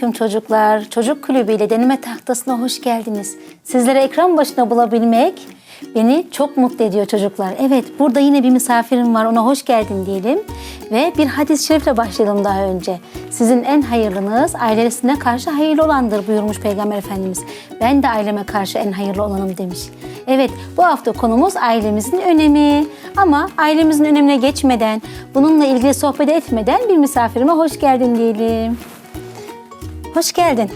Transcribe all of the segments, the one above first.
Selamünaleyküm çocuklar. Çocuk Kulübü ile deneme tahtasına hoş geldiniz. Sizlere ekran başına bulabilmek beni çok mutlu ediyor çocuklar. Evet, burada yine bir misafirim var. Ona hoş geldin diyelim. Ve bir hadis-i şerifle başlayalım daha önce. Sizin en hayırlınız ailesine karşı hayırlı olandır buyurmuş Peygamber Efendimiz. Ben de aileme karşı en hayırlı olanım demiş. Evet, bu hafta konumuz ailemizin önemi. Ama ailemizin önemine geçmeden, bununla ilgili sohbet etmeden bir misafirime hoş geldin diyelim. Hoş geldin.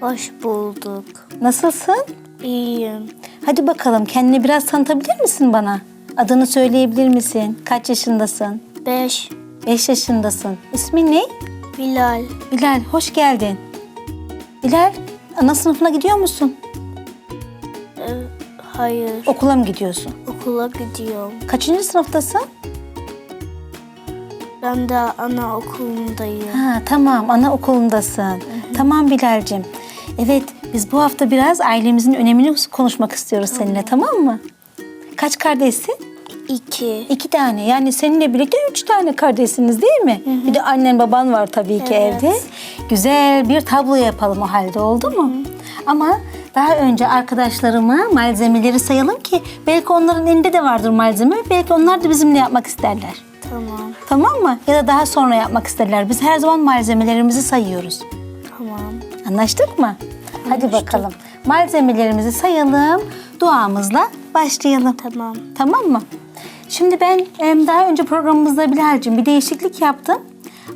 Hoş bulduk. Nasılsın? İyiyim. Hadi bakalım kendini biraz tanıtabilir misin bana? Adını söyleyebilir misin? Kaç yaşındasın? 5. 5 yaşındasın. İsmin ne? Bilal. Bilal, hoş geldin. Bilal, ana sınıfına gidiyor musun? Ee, hayır. Okula mı gidiyorsun? Okula gidiyorum. Kaçıncı sınıftasın? Ben de anaokulundayım. Ha, tamam, ana okulundasın. Tamam Bilal'cim. Evet, biz bu hafta biraz ailemizin önemini konuşmak istiyoruz seninle, tamam mı? Kaç kardeşsin? 2. İki tane. Yani seninle birlikte üç tane kardeşsiniz değil mi? Bir de annen baban var tabii ki Evet. evde. Güzel bir tablo yapalım o halde oldu mu? Ama daha önce arkadaşlarıma malzemeleri sayalım ki belki onların elinde de vardır malzeme. Belki onlar da bizimle yapmak isterler. Tamam. Tamam mı? Ya da daha sonra yapmak isterler. Biz her zaman malzemelerimizi sayıyoruz. Tamam. Anlaştık mı? Hadi bakalım. Malzemelerimizi sayalım. Duamızla başlayalım. Tamam. Tamam mı? Şimdi ben daha önce programımızda Bilal'cim bir değişiklik yaptım.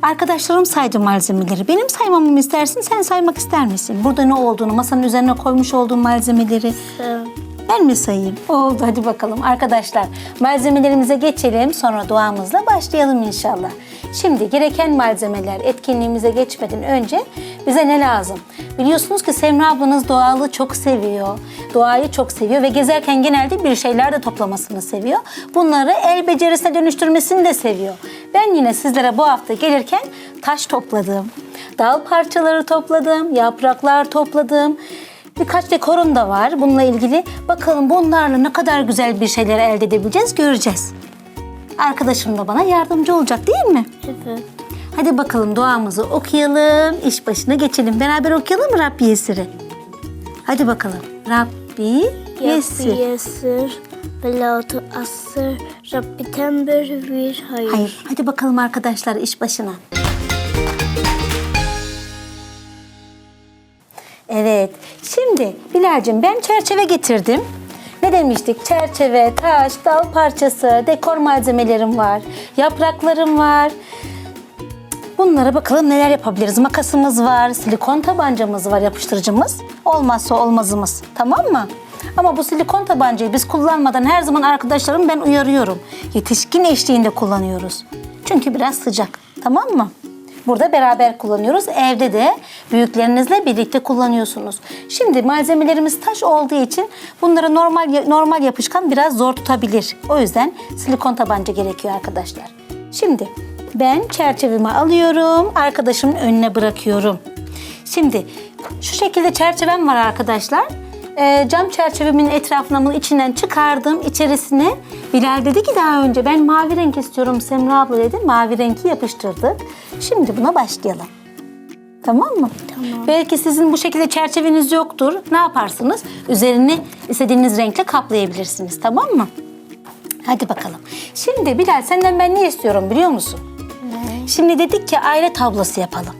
Arkadaşlarım saydı malzemeleri. Benim saymamı mı istersin, sen saymak ister misin? Burada ne olduğunu, masanın üzerine koymuş olduğum malzemeleri Sen. ben mi sayayım? Oldu hadi bakalım. Arkadaşlar malzemelerimize geçelim sonra duamızla başlayalım inşallah. Şimdi gereken malzemeler etkinliğimize geçmeden önce bize ne lazım? Biliyorsunuz ki Semra ablanız doğalı çok seviyor. Doğayı çok seviyor ve gezerken genelde bir şeyler de toplamasını seviyor. Bunları el becerisine dönüştürmesini de seviyor. Ben yine sizlere bu hafta gelirken taş topladım. Dal parçaları topladım, yapraklar topladım. Birkaç dekorum da var bununla ilgili. Bakalım bunlarla ne kadar güzel bir şeyler elde edebileceğiz göreceğiz. Arkadaşım da bana yardımcı olacak değil mi? Evet. Hadi bakalım duamızı okuyalım, iş başına geçelim. Beraber okuyalım mı Rabbi Yesir'i? Hadi bakalım. Rabbi Yesir. Rabbi yesir. Ve la tuassir. Rabbi tembir bir hayır. Hayır, hadi bakalım arkadaşlar iş başına. Şimdi Bilal'cim ben çerçeve getirdim. Ne demiştik? Çerçeve, taş, dal parçası, dekor malzemelerim var, yapraklarım var. Bunlara bakalım neler yapabiliriz. Makasımız var, silikon tabancamız var, yapıştırıcımız. Olmazsa olmazımız. Tamam mı? Ama bu silikon tabancayı biz kullanmadan her zaman arkadaşlarım ben uyarıyorum. Yetişkin eşliğinde kullanıyoruz. Çünkü biraz sıcak. Tamam mı? Burada beraber kullanıyoruz. Evde de büyüklerinizle birlikte kullanıyorsunuz. Şimdi malzemelerimiz taş olduğu için bunları normal normal yapışkan biraz zor tutabilir. O yüzden silikon tabanca gerekiyor arkadaşlar. Şimdi ben çerçevemi alıyorum, arkadaşımın önüne bırakıyorum. Şimdi şu şekilde çerçevem var arkadaşlar. Ee, cam çerçevemin etrafına bunu içinden çıkardım. İçerisine Bilal dedi ki daha önce ben mavi renk istiyorum Semra abla dedi. Mavi renki yapıştırdık. Şimdi buna başlayalım. Tamam mı? Tamam. Belki sizin bu şekilde çerçeveniz yoktur. Ne yaparsınız? Üzerini istediğiniz renkle kaplayabilirsiniz. Tamam mı? Hadi bakalım. Şimdi Bilal senden ben ne istiyorum biliyor musun? Ne? Şimdi dedik ki aile tablosu yapalım.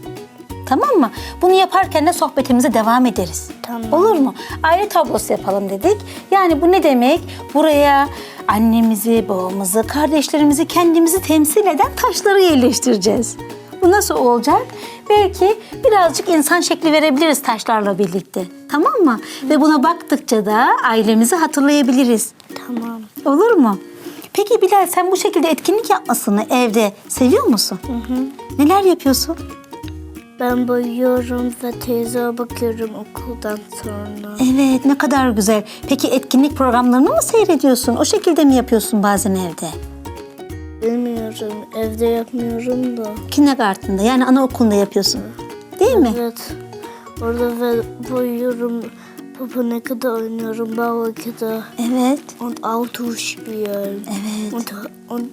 Tamam mı? Bunu yaparken de sohbetimize devam ederiz. Tamam. Olur mu? Aile tablosu yapalım dedik. Yani bu ne demek? Buraya annemizi, babamızı, kardeşlerimizi, kendimizi temsil eden taşları yerleştireceğiz. Bu nasıl olacak? Belki birazcık insan şekli verebiliriz taşlarla birlikte. Tamam mı? Ve buna baktıkça da ailemizi hatırlayabiliriz. Tamam. Olur mu? Peki Bilal sen bu şekilde etkinlik yapmasını evde seviyor musun? Hı hı. Neler yapıyorsun? Ben boyuyorum ve teyze bakıyorum okuldan sonra. Evet ne kadar güzel. Peki etkinlik programlarını mı seyrediyorsun? O şekilde mi yapıyorsun bazen evde? Bilmiyorum. Evde yapmıyorum da. Kindergarten'da yani anaokulunda yapıyorsun. Değil mi? Evet. Orada ve boyuyorum. Papaneka'da oynuyorum. Bauerka'da. Evet. Und Auto spielen. Evet. Und, und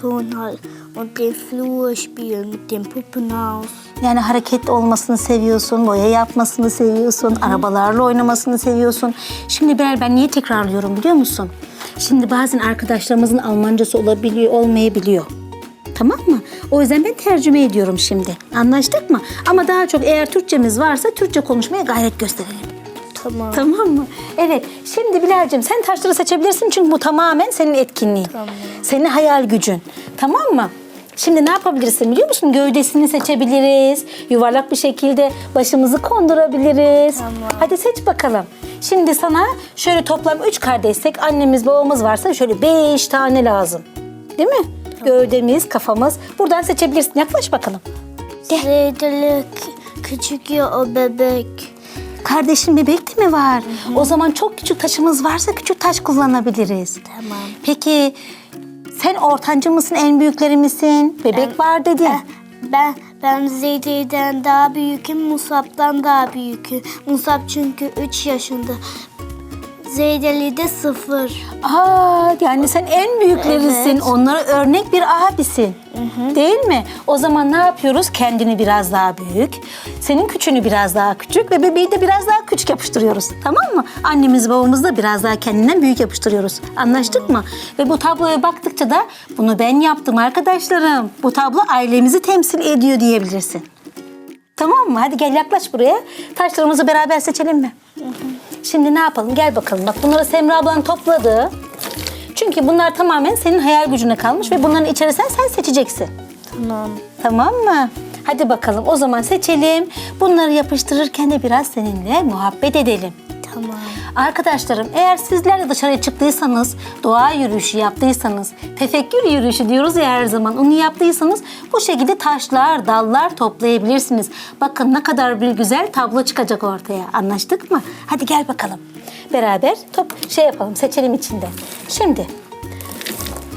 Tonhal und den Flur spielen mit dem Puppenhaus. Yani hareketli olmasını seviyorsun, boya yapmasını seviyorsun, arabalarla oynamasını seviyorsun. Şimdi Bilal ben niye tekrarlıyorum biliyor musun? Şimdi bazen arkadaşlarımızın Almancası olabiliyor, olmayabiliyor. Tamam mı? O yüzden ben tercüme ediyorum şimdi. Anlaştık mı? Ama daha çok eğer Türkçemiz varsa Türkçe konuşmaya gayret gösterelim. Tamam. Tamam mı? Evet. Şimdi Bilal'cim sen taşları seçebilirsin çünkü bu tamamen senin etkinliğin. Tamam. Senin hayal gücün. Tamam mı? Şimdi ne yapabilirsin biliyor musun? Gövdesini seçebiliriz. Yuvarlak bir şekilde başımızı kondurabiliriz. Tamam. Hadi seç bakalım. Şimdi sana şöyle toplam üç kardeşsek annemiz babamız varsa şöyle beş tane lazım. Değil mi? Gövdemiz, kafamız. Buradan seçebilirsin. Yaklaş bakalım. Zeyteli küçük ya o bebek. Kardeşin bebek de mi var? O zaman çok küçük taşımız varsa küçük taş kullanabiliriz. Tamam. Peki sen ortancı mısın, en büyükleri misin? Bebek var dedin. Eh, Ben ben Zeyti'den daha büyüküm, Musab'dan daha büyüküm. Musab çünkü 3 yaşında. Zeydeli de sıfır. Aa, yani sen en büyüklerisin. Evet. Onlara örnek bir abisin. Değil mi? O zaman ne yapıyoruz? Kendini biraz daha büyük, senin küçüğünü biraz daha küçük ve bebeği de biraz daha küçük yapıştırıyoruz. Tamam mı? Annemiz babamız da biraz daha kendinden büyük yapıştırıyoruz. Anlaştık mı? Ve bu tabloya baktıkça da bunu ben yaptım arkadaşlarım. Bu tablo ailemizi temsil ediyor diyebilirsin. Tamam mı? Hadi gel yaklaş buraya. Taşlarımızı beraber seçelim mi? Şimdi ne yapalım? Gel bakalım. Bak bunları Semra ablan topladı. Çünkü bunlar tamamen senin hayal gücüne kalmış ve bunların içerisinden sen seçeceksin. Tamam. Tamam mı? Hadi bakalım o zaman seçelim. Bunları yapıştırırken de biraz seninle muhabbet edelim. Tamam. Arkadaşlarım eğer sizler de dışarıya çıktıysanız, doğa yürüyüşü yaptıysanız, tefekkür yürüyüşü diyoruz ya her zaman onu yaptıysanız bu şekilde taşlar, dallar toplayabilirsiniz. Bakın ne kadar bir güzel tablo çıkacak ortaya. Anlaştık mı? Hadi gel bakalım. Beraber top şey yapalım, seçelim içinde. Şimdi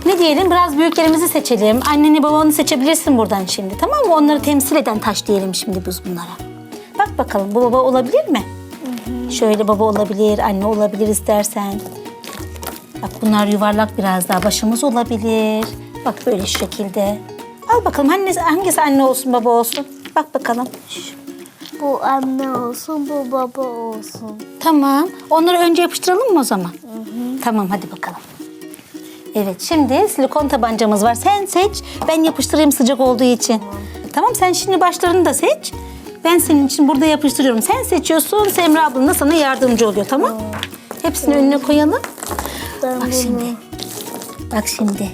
ne diyelim? Biraz büyüklerimizi seçelim. Anneni babanı seçebilirsin buradan şimdi. Tamam mı? Onları temsil eden taş diyelim şimdi biz bunlara. Bak bakalım bu baba olabilir mi? Şöyle baba olabilir, anne olabilir istersen. Bak bunlar yuvarlak biraz daha. Başımız olabilir. Bak böyle şu şekilde. Al bakalım hangisi, hangisi anne olsun baba olsun. Bak bakalım. Bu anne olsun, bu baba olsun. Tamam. Onları önce yapıştıralım mı o zaman? Tamam hadi bakalım. Evet şimdi silikon tabancamız var. Sen seç. Ben yapıştırayım sıcak olduğu için. Tamam sen şimdi başlarını da seç. Ben senin için burada yapıştırıyorum. Sen seçiyorsun. Semra ablan da sana yardımcı oluyor tamam? Hepsini önüne koyalım. Ben Bak bunu... şimdi. Bak şimdi.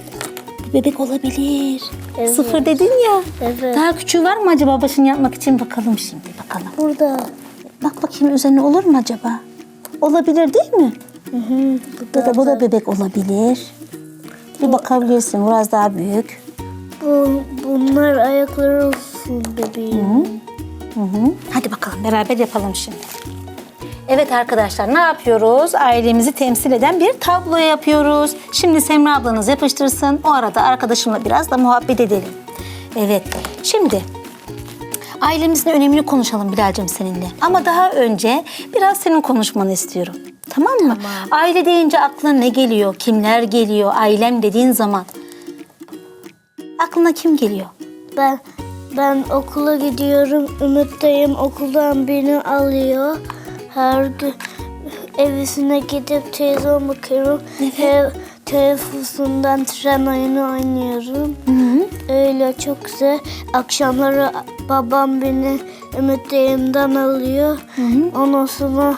Bir bebek olabilir. Evet. Sıfır dedin ya. Evet. Daha küçüğü var mı acaba başını yapmak için? Bakalım şimdi bakalım. Burada. Bak bakayım üzerine olur mu acaba? Olabilir değil mi? Hı hı. Bu da, bu da bebek olabilir. Bir bakabilirsin biraz daha büyük. Bu, bunlar ayakları olsun bebeğim. Hı hı. Hadi bakalım beraber yapalım şimdi. Evet arkadaşlar ne yapıyoruz? Ailemizi temsil eden bir tablo yapıyoruz. Şimdi Semra ablanız yapıştırsın. O arada arkadaşımla biraz da muhabbet edelim. Evet şimdi ailemizin önemini konuşalım Bilal'cim seninle. Ama daha önce biraz senin konuşmanı istiyorum. Tamam mı? Aile deyince aklına ne geliyor? Kimler geliyor? Ailem dediğin zaman. Aklına kim geliyor? Ben ben okula gidiyorum. Ümit dayım okuldan beni alıyor. Her gün evisine gidip televizyon bakıyorum. Te- telefonundan tren oyunu oynuyorum. Öyle çok güzel. Akşamları babam beni Ümit dayımdan alıyor. Ondan sonra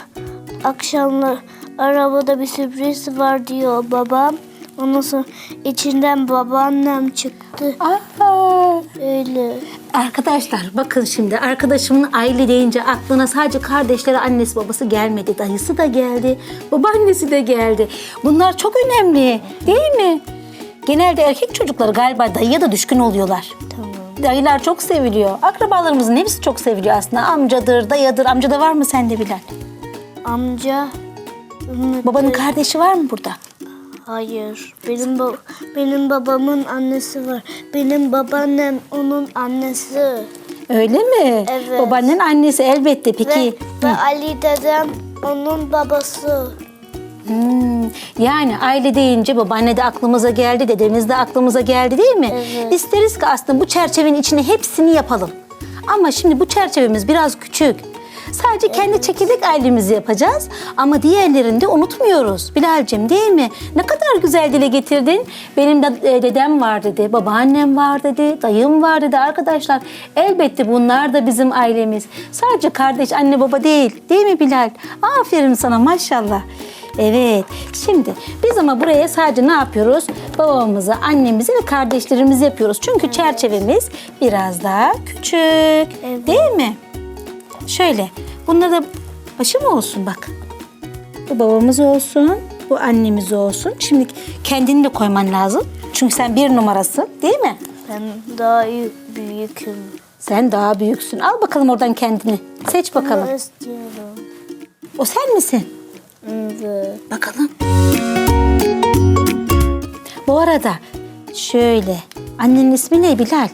akşamlar arabada bir sürpriz var diyor babam. Ondan sonra içinden babaannem çıktı. Aa, Öyle. Arkadaşlar bakın şimdi arkadaşımın aile deyince aklına sadece kardeşleri annesi babası gelmedi. Dayısı da geldi. Babaannesi de geldi. Bunlar çok önemli değil mi? Genelde erkek çocukları galiba dayıya da düşkün oluyorlar. Tamam. Dayılar çok seviliyor. Akrabalarımızın hepsi çok seviliyor aslında. Amcadır, dayıdır. Amca da var mı sende Bilal? Amca Babanın kardeşi var mı burada? Hayır. Benim ba- benim babamın annesi var. Benim babaannem onun annesi. Öyle mi? Evet. Babaannenin annesi elbette. Peki Ve, ve Ali dedem onun babası. Hmm, yani aile deyince babaanne de aklımıza geldi, dedemiz de aklımıza geldi değil mi? Evet. İsteriz ki aslında bu çerçevenin içine hepsini yapalım. Ama şimdi bu çerçevemiz biraz küçük. Sadece kendi çekirdek ailemizi yapacağız ama diğerlerini de unutmuyoruz. Bilal'cim değil mi? Ne kadar güzel dile getirdin. Benim de e, dedem var dedi, babaannem var dedi, dayım var dedi arkadaşlar. Elbette bunlar da bizim ailemiz. Sadece kardeş, anne, baba değil. Değil mi Bilal? Aferin sana maşallah. Evet. Şimdi biz ama buraya sadece ne yapıyoruz? Babamızı, annemizi ve kardeşlerimizi yapıyoruz. Çünkü çerçevemiz biraz daha küçük. Değil mi? Şöyle. Bunlar da başı mı olsun bak. Bu babamız olsun. Bu annemiz olsun. Şimdi kendini de koyman lazım. Çünkü sen bir numarasın değil mi? Ben daha büyüküm. Sen daha büyüksün. Al bakalım oradan kendini. Seç bakalım. Bunu istiyorum. O sen misin? Evet. Bakalım. Bu arada şöyle. Annenin ismi ne Bilal?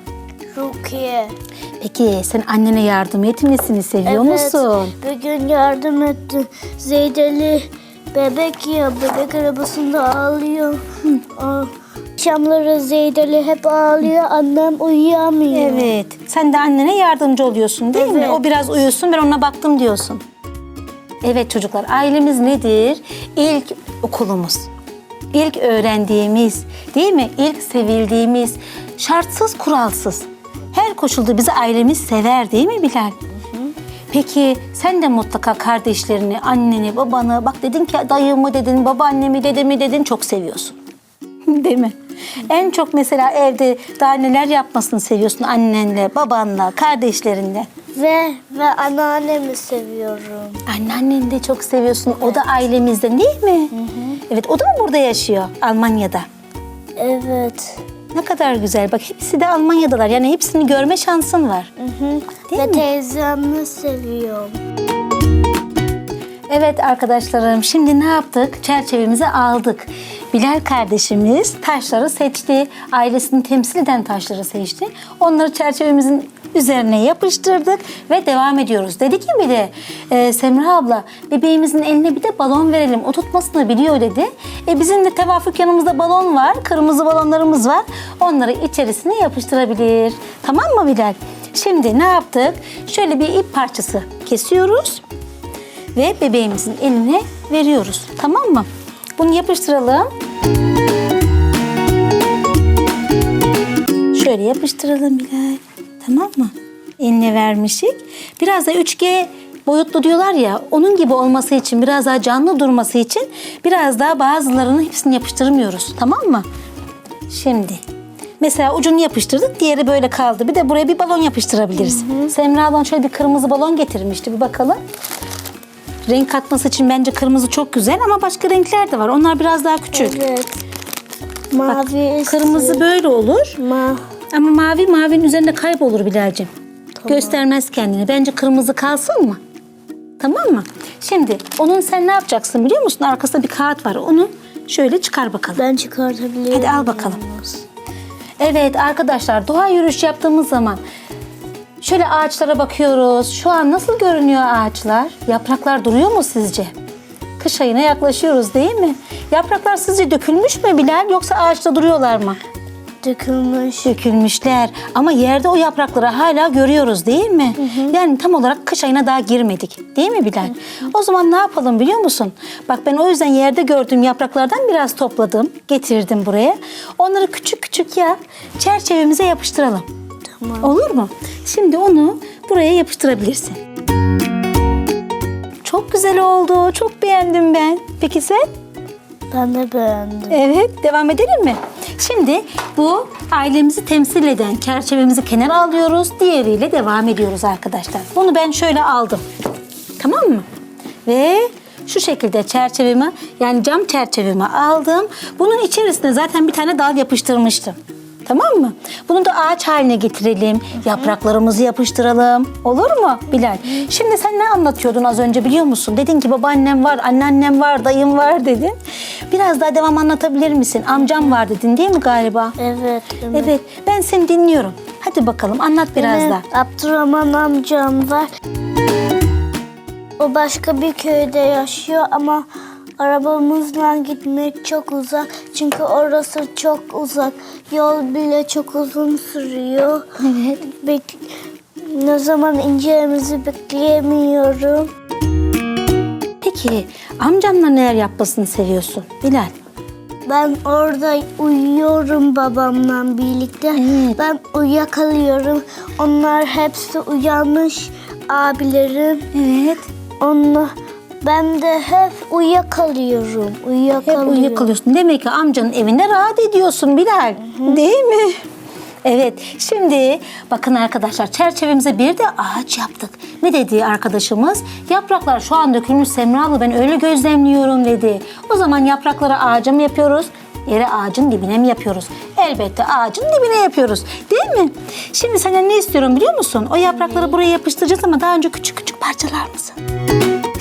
Rukiye. Peki sen annene yardım etmesini seviyor musun? Bugün yardım etti. Zeydeli bebek ya bebek arabasında ağlıyor. Aa, Akşamları Zeydeli hep ağlıyor. Annem uyuyamıyor. Evet. Sen de annene yardımcı oluyorsun değil mi? Evet. O biraz uyusun ben ona baktım diyorsun. Evet çocuklar ailemiz nedir? İlk okulumuz. İlk öğrendiğimiz, değil mi? İlk sevildiğimiz, şartsız kuralsız. Her koşulda bizi ailemiz sever değil mi Bilal? Peki sen de mutlaka kardeşlerini, anneni, babanı, bak dedin ki dayımı dedin, babaannemi, dedemi dedin çok seviyorsun. Değil mi? En çok mesela evde daha neler yapmasını seviyorsun annenle, babanla, kardeşlerinle. Ve ve anneannemi seviyorum. Anneanneni de çok seviyorsun. O da ailemizde değil mi? Evet, o da mı burada yaşıyor Almanya'da? Evet. Ne kadar güzel. Bak hepsi de Almanya'dalar. Yani hepsini görme şansın var. Değil ve mi? teyzemi seviyorum. Evet arkadaşlarım şimdi ne yaptık? Çerçevemizi aldık. Bilal kardeşimiz taşları seçti. Ailesini temsil eden taşları seçti. Onları çerçevemizin üzerine yapıştırdık ve devam ediyoruz. Dedi ki bir de e, Semra abla bebeğimizin eline bir de balon verelim. O tutmasını biliyor dedi. E, bizim de tevafuk yanımızda balon var. Kırmızı balonlarımız var. Onları içerisine yapıştırabilir. Tamam mı Bilal? Şimdi ne yaptık? Şöyle bir ip parçası kesiyoruz ve bebeğimizin eline veriyoruz. Tamam mı? Bunu yapıştıralım. Şöyle yapıştıralım Bilal. Tamam mı? Eline vermişik. Biraz da 3G boyutlu diyorlar ya onun gibi olması için biraz daha canlı durması için biraz daha bazılarını hepsini yapıştırmıyoruz. Tamam mı? Şimdi mesela ucunu yapıştırdık diğeri böyle kaldı. Bir de buraya bir balon yapıştırabiliriz. Semra ablan şöyle bir kırmızı balon getirmişti bir bakalım. Renk katması için bence kırmızı çok güzel ama başka renkler de var. Onlar biraz daha küçük. Evet. Bak, Mavi kırmızı böyle olur. Ma Ama mavi mavinin üzerinde kaybolur Bilal'cim. Göstermez kendini. Bence kırmızı kalsın mı? Tamam mı? Şimdi onun sen ne yapacaksın biliyor musun? Arkasında bir kağıt var. Onu şöyle çıkar bakalım. ben çıkartabilirim. Hadi al bakalım. Evet arkadaşlar doğa yürüyüş yaptığımız zaman şöyle ağaçlara bakıyoruz. Şu an nasıl görünüyor ağaçlar? Yapraklar duruyor mu sizce? Kış ayına yaklaşıyoruz değil mi? Yapraklar sizce dökülmüş mü Bilal yoksa ağaçta duruyorlar mı? Dökülmüş. Dökülmüşler ama yerde o yaprakları hala görüyoruz değil mi? Yani tam olarak kış ayına daha girmedik değil mi Bilal? O zaman ne yapalım biliyor musun? Bak ben o yüzden yerde gördüğüm yapraklardan biraz topladım, getirdim buraya. Onları küçük küçük yap, çerçevemize yapıştıralım. Tamam. Olur mu? Şimdi onu buraya yapıştırabilirsin. Çok güzel oldu, çok beğendim ben. Peki sen? Ben de beğendim. Evet, devam edelim mi? Şimdi bu ailemizi temsil eden çerçevemizi kenara alıyoruz. Diğeriyle devam ediyoruz arkadaşlar. Bunu ben şöyle aldım. Tamam mı? Ve şu şekilde çerçevemi yani cam çerçevemi aldım. Bunun içerisine zaten bir tane dal yapıştırmıştım. Tamam mı? Bunu da ağaç haline getirelim. Yapraklarımızı yapıştıralım. Olur mu Bilal? Şimdi sen ne anlatıyordun az önce biliyor musun? Dedin ki babaannem var, anneannem var, dayım var dedin. Biraz daha devam anlatabilir misin? Amcam var dedin değil mi galiba? Evet. evet. Evet, ben seni dinliyorum. Hadi bakalım anlat biraz Benim da. Abdurrahman amcam var. O başka bir köyde yaşıyor ama arabamızla gitmek çok uzak. Çünkü orası çok uzak. Yol bile çok uzun sürüyor. Evet. Bek ne zaman ineceğimizi bekleyemiyorum. Peki amcanla neler yapmasını seviyorsun Bilal? Ben orada uyuyorum babamla birlikte. Evet. Ben uyuyakalıyorum. Onlar hepsi uyanmış abilerim. Evet. Onlar ben de hep uyuyakalıyorum. Hep Uyuyakalıyorum. uyuyakalıyorsun. Demek ki amcanın evinde rahat ediyorsun Bilal. Değil mi? Evet. Şimdi bakın arkadaşlar çerçevemize bir de ağaç yaptık. Ne dedi arkadaşımız? Yapraklar şu an dökülmüş Semra abla ben öyle gözlemliyorum dedi. O zaman yaprakları ağaca mı yapıyoruz? Yere ağacın dibine mi yapıyoruz? Elbette ağacın dibine yapıyoruz. Değil mi? Şimdi senden ne istiyorum biliyor musun? O yaprakları buraya yapıştıracağız ama daha önce küçük küçük parçalar mısın?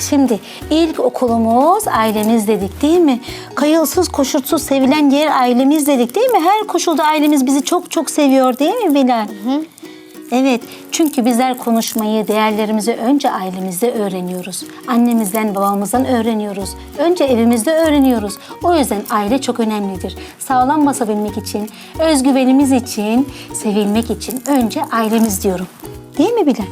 Şimdi ilk okulumuz ailemiz dedik değil mi? Kayılsız koşulsuz sevilen yer ailemiz dedik değil mi? Her koşulda ailemiz bizi çok çok seviyor değil mi Bilal? Evet çünkü bizler konuşmayı, değerlerimizi önce ailemizde öğreniyoruz. Annemizden, babamızdan öğreniyoruz. Önce evimizde öğreniyoruz. O yüzden aile çok önemlidir. Sağlam basabilmek için, özgüvenimiz için, sevilmek için önce ailemiz diyorum. Değil mi Bilal?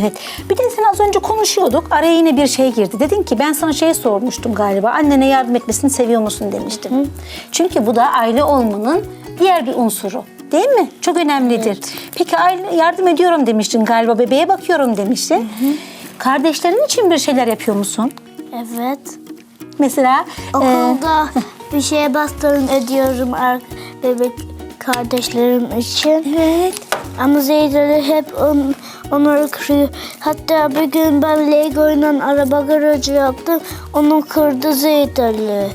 Evet. Bir de sen az önce konuşuyorduk. Araya yine bir şey girdi. Dedin ki ben sana şey sormuştum galiba. Annene yardım etmesini seviyor musun demiştim. Çünkü bu da aile olmanın diğer bir unsuru. Değil mi? Çok önemlidir. Peki aile yardım ediyorum demiştin galiba. Bebeğe bakıyorum demiştin. Kardeşlerin için bir şeyler yapıyor musun? Evet. Mesela e, Okulda bir şeye bastırın ediyorum ar- bebek kardeşlerim için. evet. Ama Zeyda'lı hep on, onları kırıyor. Hatta bir gün ben Lego ile araba garajı yaptım. Onu kırdı Zeyda'lı.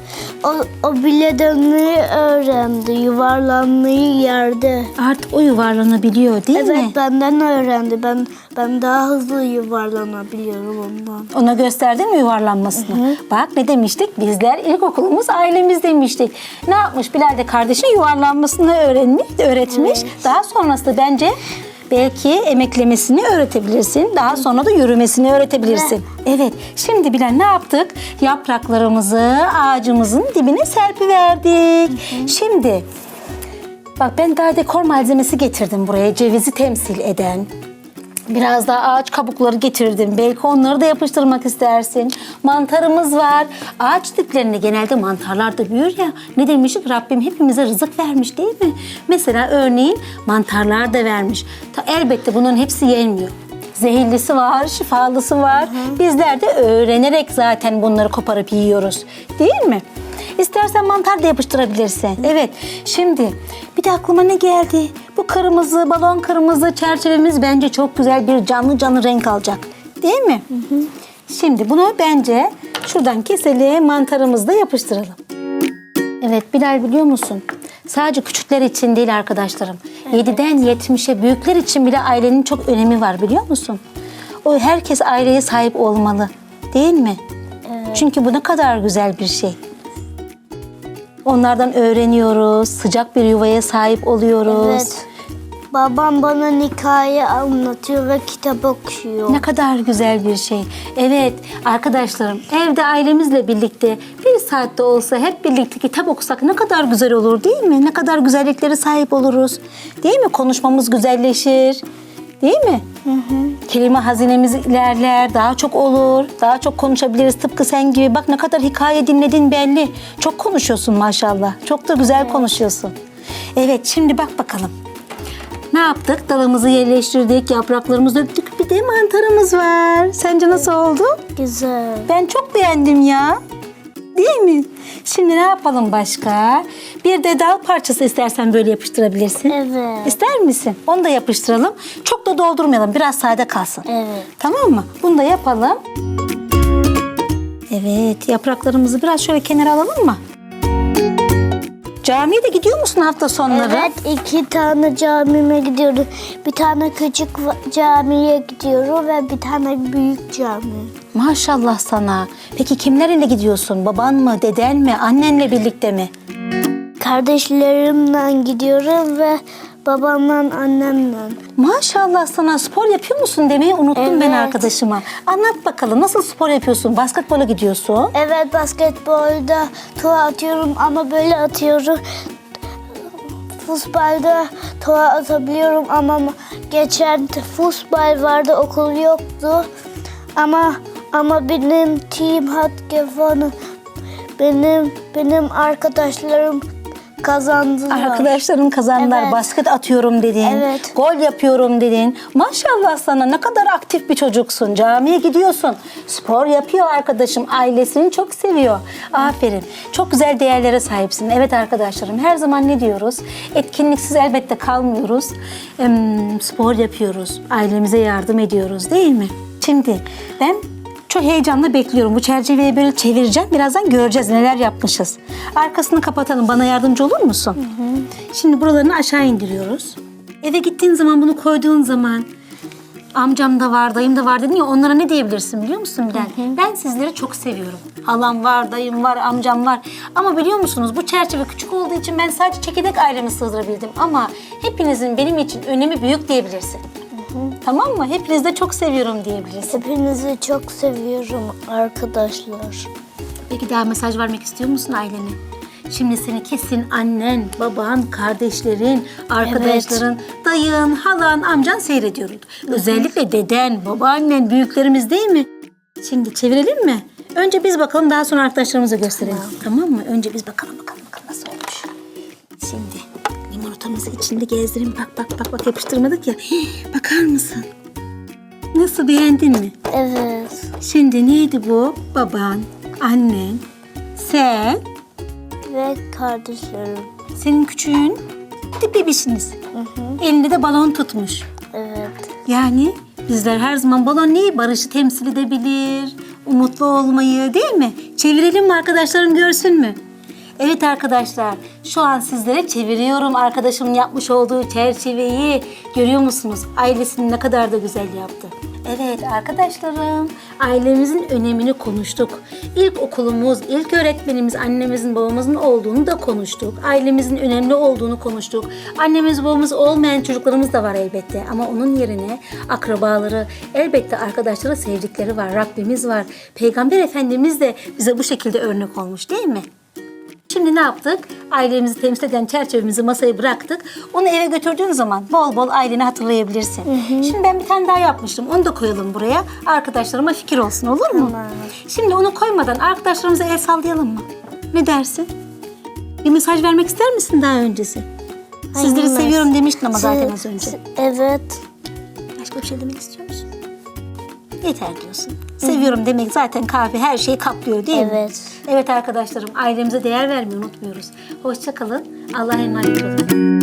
O, o bile dönmeyi öğrendi. Yuvarlanmayı yerde. Artık o yuvarlanabiliyor değil Evet mi? benden öğrendi. Ben ben daha hızlı yuvarlanabiliyorum ondan. Ona gösterdin mi yuvarlanmasını? Bak ne demiştik? Bizler ilkokulumuz ailemiz demiştik. Ne yapmış? Bilal de kardeşine yuvarlanmasını öğrenmiş, öğretmiş. Daha sonrasında bence belki emeklemesini öğretebilirsin. Daha sonra da yürümesini öğretebilirsin. Evet. Şimdi Bilal ne yaptık? Yapraklarımızı ağacımızın dibine serpiverdik. Şimdi bak ben daha dekor malzemesi getirdim buraya. Cevizi temsil eden. Biraz daha ağaç kabukları getirdim. Belki onları da yapıştırmak istersin. Mantarımız var. Ağaç diplerinde genelde mantarlar da büyür ya. Ne demiştik? Rabbim hepimize rızık vermiş değil mi? Mesela örneğin mantarlar da vermiş. Ta, elbette bunların hepsi yenmiyor. Zehirlisi var, şifalısı var. Bizler de öğrenerek zaten bunları koparıp yiyoruz. Değil mi? İstersen mantar da yapıştırabilirsin. Evet. Şimdi bir de aklıma ne geldi? Bu kırmızı, balon kırmızı çerçevemiz bence çok güzel bir canlı canlı renk alacak. Değil mi? Şimdi bunu bence şuradan keselim, mantarımızı da yapıştıralım. Evet Bilal biliyor musun? Sadece küçükler için değil arkadaşlarım. 7'den 70'e büyükler için bile ailenin çok önemi var biliyor musun? O herkes aileye sahip olmalı. Değil mi? Çünkü bu ne kadar güzel bir şey. Onlardan öğreniyoruz. Sıcak bir yuvaya sahip oluyoruz. Evet. Babam bana hikaye anlatıyor ve kitap okuyor. Ne kadar güzel bir şey. Evet arkadaşlarım evde ailemizle birlikte bir saatte olsa hep birlikte kitap okusak ne kadar güzel olur değil mi? Ne kadar güzelliklere sahip oluruz. Değil mi? Konuşmamız güzelleşir. Değil mi? Kelime hazinemiz ilerler, daha çok olur, daha çok konuşabiliriz. Tıpkı sen gibi. Bak ne kadar hikaye dinledin belli. Çok konuşuyorsun maşallah. Çok da güzel konuşuyorsun. Evet şimdi bak bakalım. Ne yaptık? Dalımızı yerleştirdik, yapraklarımızı döktük. Bir de mantarımız var. Sence nasıl oldu? Güzel. Ben çok beğendim ya. Değil mi? Şimdi ne yapalım başka? Bir de dal parçası istersen böyle yapıştırabilirsin. Evet. İster misin? Onu da yapıştıralım. Çok da doldurmayalım. Biraz sade kalsın. Evet. Tamam mı? Bunu da yapalım. Evet, yapraklarımızı biraz şöyle kenara alalım mı? Camiye de gidiyor musun hafta sonları? Evet iki tane camime gidiyorum. Bir tane küçük camiye gidiyorum ve bir tane büyük cami. Maşallah sana. Peki kimlerle gidiyorsun? Baban mı, deden mi, annenle birlikte mi? Kardeşlerimle gidiyorum ve babamla annemle. Maşallah sana spor yapıyor musun demeyi unuttum ben Evet. arkadaşıma. Anlat bakalım nasıl spor yapıyorsun? Basketbola gidiyorsun. Evet basketbolda tuğa atıyorum ama böyle atıyorum. Futbolda tuğa atabiliyorum ama geçen futbol vardı okul yoktu. Ama ama benim team hatkefanı benim benim arkadaşlarım kazandılar. Arkadaşların kazandılar. Evet. Basket atıyorum dedin. Evet. Gol yapıyorum dedin. Maşallah sana ne kadar aktif bir çocuksun. Camiye gidiyorsun. Spor yapıyor arkadaşım. Ailesini çok seviyor. Aferin. Çok güzel değerlere sahipsin. Evet arkadaşlarım her zaman ne diyoruz? Etkinliksiz elbette kalmıyoruz. Spor yapıyoruz. Ailemize yardım ediyoruz değil mi? Şimdi ben çok heyecanla bekliyorum. Bu çerçeveyi böyle çevireceğim. Birazdan göreceğiz neler yapmışız. Arkasını kapatalım. Bana yardımcı olur musun? Şimdi buralarını aşağı indiriyoruz. Eve gittiğin zaman bunu koyduğun zaman amcam da var, dayım da var dedin ya onlara ne diyebilirsin biliyor musun Bilal? Ben sizleri çok seviyorum. Halam var, dayım var, amcam var. Ama biliyor musunuz bu çerçeve küçük olduğu için ben sadece çekirdek ailemi sığdırabildim. Ama hepinizin benim için önemi büyük diyebilirsin. Tamam mı? Hepinizi de çok seviyorum diyebilirsin. Hepinizi çok seviyorum arkadaşlar. Peki daha mesaj vermek istiyor musun ailene? Şimdi seni kesin annen, baban, kardeşlerin, arkadaşların, dayın, halan, amcan seyrediyor. Özellikle deden, babaannen, büyüklerimiz değil mi? Şimdi çevirelim mi? Önce biz bakalım daha sonra arkadaşlarımıza gösterelim. Tamam, mı? Önce biz bakalım limonatamızı içinde gezdirin. Bak bak bak bak yapıştırmadık ya. Hii, bakar mısın? Nasıl beğendin mi? Evet. Şimdi neydi bu? Baban, annen, sen, Ve kardeşlerim. senin küçüğün, de bebişiniz. Elinde de balon tutmuş. Evet. Yani bizler her zaman balon neyi? Barışı temsil edebilir, umutlu olmayı değil mi? Çevirelim mi arkadaşlarım görsün mü? Evet arkadaşlar, şu an sizlere çeviriyorum arkadaşımın yapmış olduğu çerçeveyi. Görüyor musunuz? Ailesini ne kadar da güzel yaptı. Evet arkadaşlarım, ailemizin önemini konuştuk. İlk okulumuz, ilk öğretmenimiz annemizin babamızın olduğunu da konuştuk. Ailemizin önemli olduğunu konuştuk. Annemiz babamız olmayan çocuklarımız da var elbette. Ama onun yerine akrabaları, elbette arkadaşları, sevdikleri var. Rabbimiz var. Peygamber Efendimiz de bize bu şekilde örnek olmuş değil mi? Şimdi ne yaptık? Ailemizi temsil eden çerçevemizi masaya bıraktık. Onu eve götürdüğün zaman bol bol aileni hatırlayabilirsin. Şimdi ben bir tane daha yapmıştım. Onu da koyalım buraya. Arkadaşlarıma fikir olsun olur mu? Tamam. Şimdi onu koymadan arkadaşlarımıza el sallayalım mı? Ne dersin? Bir mesaj vermek ister misin daha öncesi? Sizleri Hayır, seviyorum demiştin ama zaten Siz- az önce. Evet. Başka bir şey demek istiyor musun? Yeter diyorsun. Seviyorum demek zaten kahve her şeyi kaplıyor değil mi? Evet. Evet arkadaşlarım ailemize değer vermeyi unutmuyoruz. Hoşça kalın. Allah'a emanet olun.